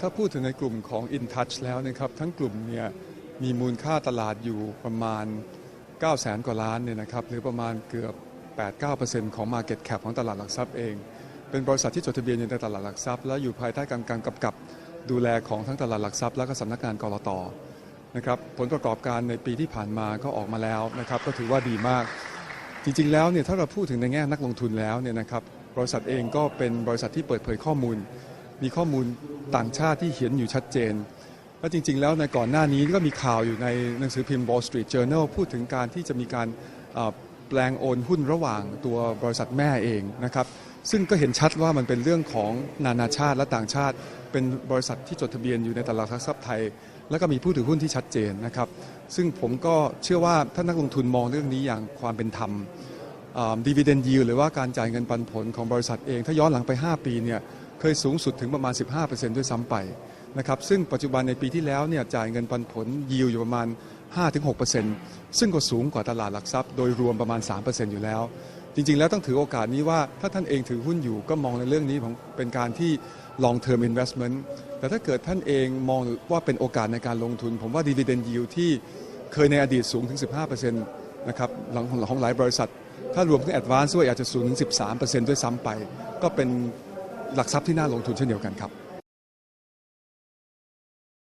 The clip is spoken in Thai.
ถ้าพูดถึงในกลุ่มของ InTouch แล้วนะครับทั้งกลุ่มเนี่ยมีมูลค่าตลาดอยู่ประมาณ 9 0 0แสนกว่าล้านเนี่ยนะครับหรือประมาณเกือบ 8-9%ของ Market Cap ของตลาดหลักทรัพย์เอง เป็นบริษัทที่จดทะเบียนอยู่ในตลาดหลักทรัพย์ และอยู่ภายใต้การกำกับดูแลของทั้งตลาดหลักทรัพย์และก็สำนักงานกรตนะครับผลประกอบการในปีที่ผ่านมาก็ออกมาแล้วนะครับก็ถือว่าดีมาก จริงๆแล้วเนี่ยถ้าเราพูดถึงในแง่นักลงทุนแล้วเนี่ยนะครับบริษัทเองก็เป็นบริษัทที่เปิดเผยข้อมูล มีข้อมูลต่างชาติที่เห็นอยู่ชัดเจนและจริง ๆ แล้วในก่อนหน้านี้ก็มีข่าวอยู่ในหนังสือพิมพ์ Wall Street Journal พูดถึงการที่จะมีการแปลงโอนหุ้นระหว่างตัวบริษัทแม่เองนะครับซึ่งก็เห็นชัดว่ามันเป็นเรื่องของนานาชาติและต่างชาติ เป็นบริษัทที่จดทะเบียนอยู่ในตลาดหลักทรัพย์ไทย แล้วก็มีผู้ถือหุ้นที่ชัดเจนนะครับ ซึ่งผมก็เชื่อว่าถ้านักลงทุนมองเรื่องนี้อย่างความเป็นธรรมดีเวเดนยิวหรือว่าการจ่ายเงินปันผลของบริษัทเอง ถ้าย้อนหลังไป 5 ปีเนี่ย เคยสูงสุดถึงประมาณ 15%ด้วยซ้ำไปนะครับซึ่งปัจจุบันในปีที่แล้วเนี่ยจ่ายเงินปันผลยิวอยู่ประมาณ 5-6%ซึ่งก็สูงกว่าตลาดหลักทรัพย์โดยรวมประมาณ 3%อยู่แล้ว จริง ๆ แล้วต้องถือโอกาสนี้ว่าถ้าท่านเองถือหุ้นอยู่ก็มองในเรื่องนี้ของเป็นการที่ long term investment แต่ถ้าเกิดท่านเองมองว่าเป็นโอกาสในการลงทุน ผมว่า dividend yield ที่เคยในอดีตสูงถึง 15%นะครับหลังของหลายบริษัท ถ้ารวมถึง advance ด้วยอาจจะสูงถึง 13%ด้วยซ้ำไป ก็เป็น หลักทรัพย์ที่น่าลงทุนเช่นเดียวกันครับ